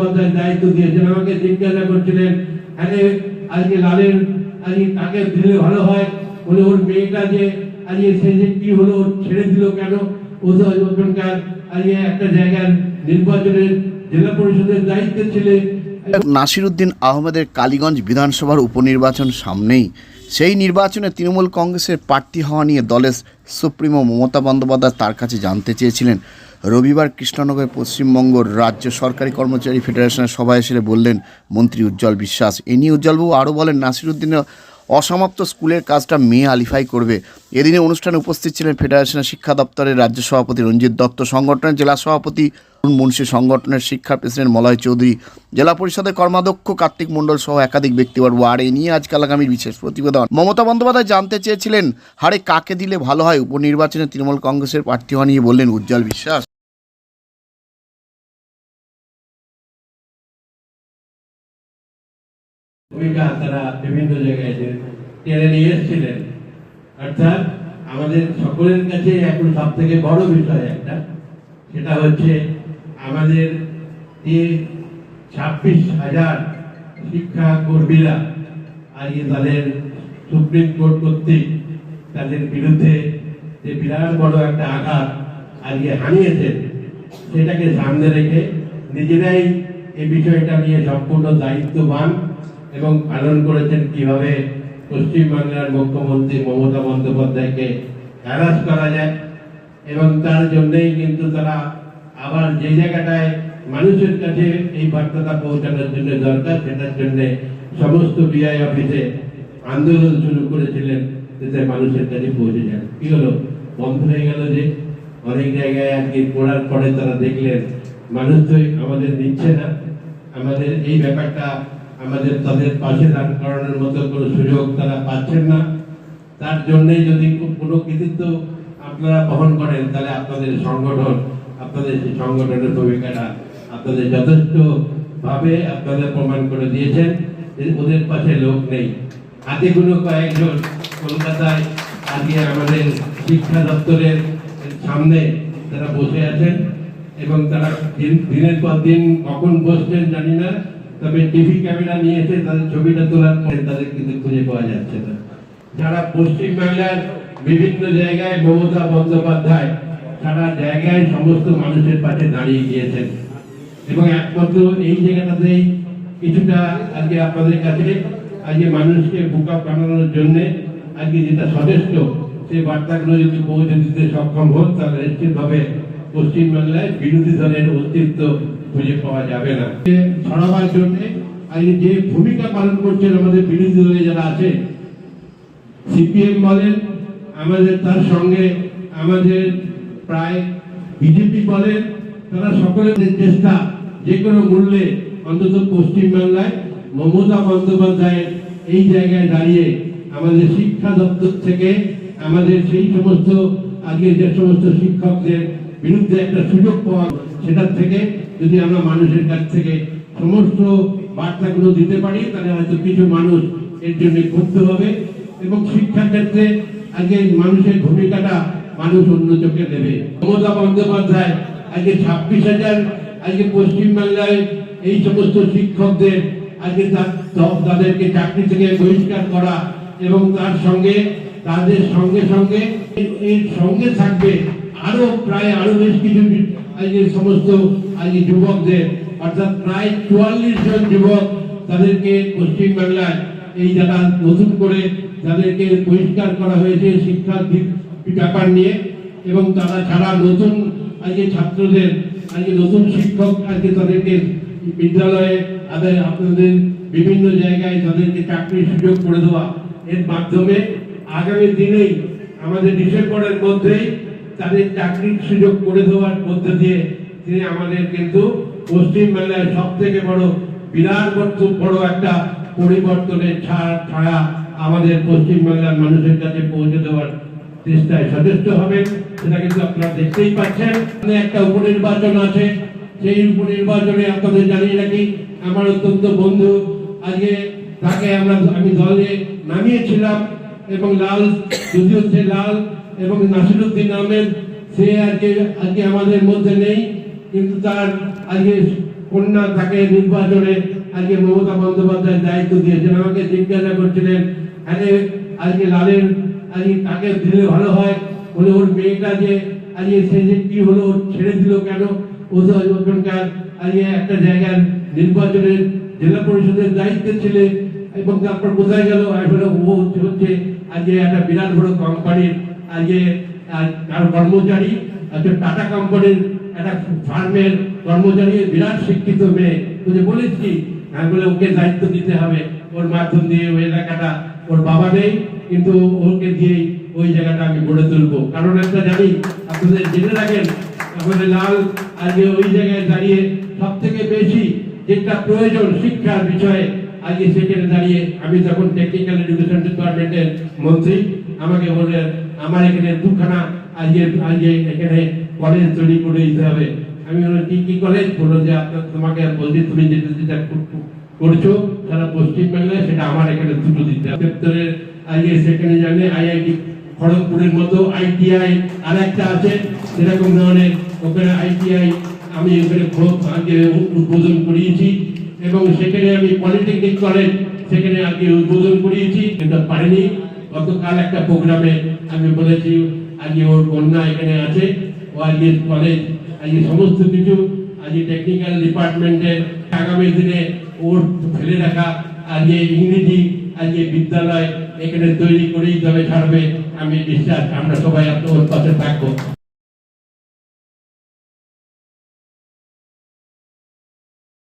বন্দ্যোপাধ্যায় দায়িত্ব দিয়েছেন আমাকে জিজ্ঞাসা করছিলেন, আরে, আজকে লালের, আজকে কাকে দিলে ভালো হয়? বলে, ওর মেয়েটা যে আজকে সে যে হলো ছেড়ে দিল কেন? ও তো ওখানকার আজকে একটা জায়গার নির্বাচনের জেলা পরিষদের নাসিরুদ্দিন আহমেদের কালীগঞ্জ বিধানসভার উপনির্বাচন সামনেই। সেই নির্বাচনে তৃণমূল কংগ্রেসের প্রার্থী হওয়া নিয়ে দলের সুপ্রিমো মমতা বন্দ্যোপাধ্যায় তার কাছে জানতে চেয়েছিলেন। রবিবার কৃষ্ণনগর পশ্চিমবঙ্গ রাজ্য সরকারি কর্মচারী ফেডারেশনের সভায় এসে বললেন, মন্ত্রী উজ্জ্বল বিশ্বাস। এ নিয়ে উজ্জ্বলবাবু আরও বলেন নাসিরুদ্দিনের অসমাপ্ত স্কুলের কাজটা মেয়ে আলিফাই করবে। এদিনে অনুষ্ঠানে উপস্থিত ছিলেন ফেডারেশনের শিক্ষা দপ্তরের রাজ্য সভাপতি রঞ্জিত দত্ত, সংগঠনের জেলা সভাপতি মুন্সি, সংগঠনের শিক্ষা প্রেসিডেন্ট মলয় চৌধুরী, জেলা পরিষদের কর্মাধ্যক্ষ কার্তিক মণ্ডল সহ একাধিক ব্যক্তিবর্গ। আর এ নিয়ে আজকাল আগামীর বিশেষ প্রতিবেদন। মমতা বন্দ্যোপাধ্যায় জানতে চেয়েছিলেন হারে কাকে দিলে ভালো হয়? উপনির্বাচনে তৃণমূল কংগ্রেসের প্রার্থী হওয়া নিয়ে বললেন, উজ্জ্বল বিশ্বাস। ভূমিকা তারা বিভিন্ন জায়গায় যে টেনে নিয়ে এসেছিলেন। অর্থাৎ আমাদের সকলের কাছে এখন সব থেকে বড় বিষয় একটা, সেটা হচ্ছে আমাদের যে ছাব্বিশ হাজার শিক্ষা কর্মীরা আজকে তাদের সুপ্রিম কোর্ট কর্তৃক তাদের বিরুদ্ধে যে বিরাট বড় একটা আঘাত আজকে হানিয়েছেন, সেটাকে সামনে রেখে নিজেরাই এই বিষয়টা নিয়ে সম্পূর্ণ দায়িত্ববান এবং পালন করেছেন কীভাবে পশ্চিমবাংলার মুখ্যমন্ত্রী মমতা বন্দ্যোপাধ্যায়কে হ্যারাস করা যায়। এবং তার জন্যই কিন্তু তারা আবার যে জায়গাটায় মানুষের কাছে এই বার্তাটা পৌঁছানোর জন্য দরকার, সেটার জন্যে সমস্ত বিআই অফিসে আন্দোলন শুরু করেছিলেন, যাতে মানুষের কাছে পৌঁছে যান কি হলো? বন্ধ হয়ে গেল যে? অনেক জায়গায় আর কি পড়ার পরে তারা দেখলেন, মানুষ তো আমাদের দিচ্ছে না। আমাদের এই ব্যাপারটা আমাদের তাদের পাশে দাঁড় করানোর মতো কোনো সুযোগ তারা পাচ্ছেন না। তার জন্যই যদি কোনো কৃতিত্ব আপনারা বহন করেন, তাহলে আপনাদের সংগঠন, আপনাদের সেই সংগঠনের ভূমিকাটা আপনাদের যথেষ্ট ভাবে আপনাদের প্রমাণ করে দিয়েছেন। যে ওদের পাশে লোক নেই। হাতে কোনো কয়েকজন কলকাতায় আজকে আমাদের শিক্ষা দপ্তরের সামনে তারা বসে আছেন এবং তারা দিন- দিনের পর দিন কখন বসছেন জানি না। তবে টিভি ক্যামেরা নিয়ে এসে তাদের ছবিটা তোলার পরে তাদের কিন্তু খুঁজে পাওয়া যাচ্ছে না। যারা পশ্চিমবাংলার বিভিন্ন জায়গায় মমতা বন্দ্যোপাধ্যায় সারা জায়গায় সমস্ত মানুষের পাশে দাঁড়িয়ে গিয়েছেন। এবং একমাত্র এই জায়গাটাতেই কিছুটা আজকে আপনাদের কাছে, আজকে মানুষকে বোকা বানানোর জন্য আজকে যেটা সচেষ্ট, সেই বার্তাগুলো যদি পৌঁছে দিতে সক্ষম হন, তাহলে নিশ্চিতভাবে পশ্চিমবাংলায় বিরোধী দলের অস্তিত্ব খুঁজে পাওয়া যাবে না। ছড়াবার জন্য আজকে যে ভূমিকা পালন করছেন আমাদের বিরোধী দলে যারা আছে, সিপিএম বলেন, আমাদের তার সঙ্গে আমাদের প্রায় বিজেপি বলেন, তারা সকলের চেষ্টা যে কোনো মূল্যে অন্তত পশ্চিমবাংলায় মমতা বন্দ্যোপাধ্যায়ের এই জায়গায় দাঁড়িয়ে আমাদের শিক্ষা দপ্তর থেকে আমাদের সেই সমস্ত, আগে যে সমস্ত শিক্ষকদের বিরুদ্ধে একটা সুযোগ পাওয়া সেটার থেকে যদি আমরা মানুষের কাছ থেকে সমস্ত বার্তাগুলো দিতে পারি, তাহলে হয়তো কিছু মানুষ এর জন্য ক্ষুব্ধ হবে এবং শিক্ষা ক্ষেত্রে আজকে মানুষের ভূমিকাটা মানুষ অন্য চোখে দেবে। মমতা বন্দ্যোপাধ্যায় আজকে ছাব্বিশ হাজার, আজকে পশ্চিমবাংলায় এই সমস্ত শিক্ষকদের আজকে তাদেরকে চাকরি থেকে বহিষ্কার করা এবং তার সঙ্গে, তাদের সঙ্গে সঙ্গে এর সঙ্গে থাকবে আরও প্রায় আরও বেশ কিছু আজকে সমস্ত আজকে যুবকদের, অর্থাৎ প্রায় চুয়াল্লিশ জন যুবক তাদেরকে পশ্চিমবাংলায় এই যারা নতুন করে যাদেরকে বহিষ্কার করা হয়েছে শিক্ষার ব্যাপার নিয়ে। এবং তারা ছাড়া নতুন আজকে ছাত্রদের, আজকে নতুন শিক্ষক আজকে তাদেরকে বিদ্যালয়ে তাদের আপনাদের বিভিন্ন জায়গায় তাদেরকে চাকরির সুযোগ করে দেওয়া। এর মাধ্যমে আগামী দিনেই আমাদের ডিসেম্বরের মধ্যেই তাদের চাকরির সুযোগ করে দেওয়ার মধ্যে দিয়ে তিনি আমাদের কিন্তু পশ্চিমবাংলায় সব থেকে বড়, বিরাট বড়- একটা পরিবর্তনের ছায়া ছায়া আমাদের পশ্চিমবাংলার মানুষের কাছে পৌঁছে দেওয়ার চেষ্টায় সচেষ্ট হবেন। সেটা কিন্তু আপনারা দেখতেই পাচ্ছেন। একটা উপনির্বাচন আছে। সেই উপনির্বাচনে আপনাদের জানিয়ে রাখি, আমার অত্যন্ত বন্ধু, আজকে তাকে আমরা, আমি দলে নামিয়েছিলাম এবং লাল, যদিও সে লাল এবং নাসিরুদ্দিন আহমেদ, সে আজকে আজকে আমাদের মধ্যে নেই। কিন্তু তার আজকে কন্যা তাকে নির্বাচনে আজকে মমতা বন্দ্যোপাধ্যায় দায়িত্ব দিয়েছেন, আমাকে জিজ্ঞাসা করছিলেন, আরে, আজকে লালের, আজকে তাকে দিলে ভালো হয়? বলে, ওর মেয়েটা যে আজকে সে যে কি হলো ছেড়ে দিল কেন? ও তো ওখানকার আজকে একটা জায়গার নির্বাচনের জেলা পরিষদের দায়িত্বে ছিলে এবং তারপর কোথায় গেল? আসলে ও হচ্ছে আজকে একটা বিরাট বড় কোম্পানির আজকে তার কর্মচারী আজকে টাটা কোম্পানির একটা ফার্মের কর্মচারী বিরাট শিক্ষিত মেয়ে। তুই আমি বলে ওকে দায়িত্ব দিতে হবে। ওর মাধ্যম দিয়ে ওই এলাকাটা, ওর বাবা নেই, কিন্তু ওকে দিয়েই ওই জায়গাটা আমি গড়ে তুলবো। কারণ একটা জানি, আপনাদের জেনে রাখেন, আমাদের লাল আজকে ওই জায়গায় দাঁড়িয়ে সব থেকে বেশি যেটা প্রয়োজন শিক্ষার বিষয়ে, আজকে সেখানে দাঁড়িয়ে আমি যখন টেকনিক্যাল এডুকেশন ডিপার্টমেন্টের মন্ত্রী, আমাকে বললেন, আমার এখানে দুখানা আজকে আজকে এখানে কলেজ তৈরি করে দিতে হবে। আমি বললাম, কি কি কলেজ বলল যে আপনার তোমাকে বলছি, তুমি যেটা যেটা করছ সারা পশ্চিমবাংলায় সেটা আমার এখানে দুটো দিতে হবে। আজকে সেখানে আইআইটি খড়গপুরের মতো আইটিআই আর একটা আছে সেরকম ধরনের। ওখানে আইটিআই আমি ওখানে খুব আগে উদ্বোধন করিয়েছি এবং সেখানে আমি পলিটেকনিক কলেজ সেখানে আগে উদ্বোধন করিয়েছি কিন্তু পারিনি। গতকাল একটা প্রোগ্রামে আমি বলেছি আজকে ওর কন্যা এখানে আছে, ও আজকে কলেজ আজকে সমস্ত কিছু, আজকে টেকনিক্যাল ডিপার্টমেন্টে আগামী দিনে ওর ফেলে রাখা, আজকে ইংরেজি, আজকে বিদ্যালয় এখানে তৈরি করেই তবে ছাড়বে, আমি বিশ্বাস, আমরা সবাই পাশে থাকব।